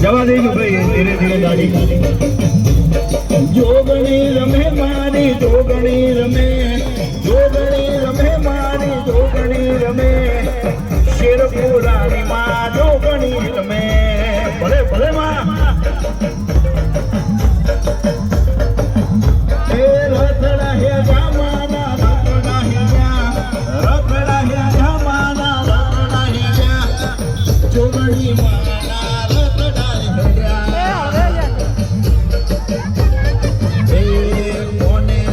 जवा देगी भाई धीरे धीरे गाड़ी जो गणे रमे मारे जो गणे रमे। जो गणे रमे मारे जो गणे रमे। शेर पूरा रानी माँ जो गणे रमे। भले भले माँ। Yeah. Hey, morning.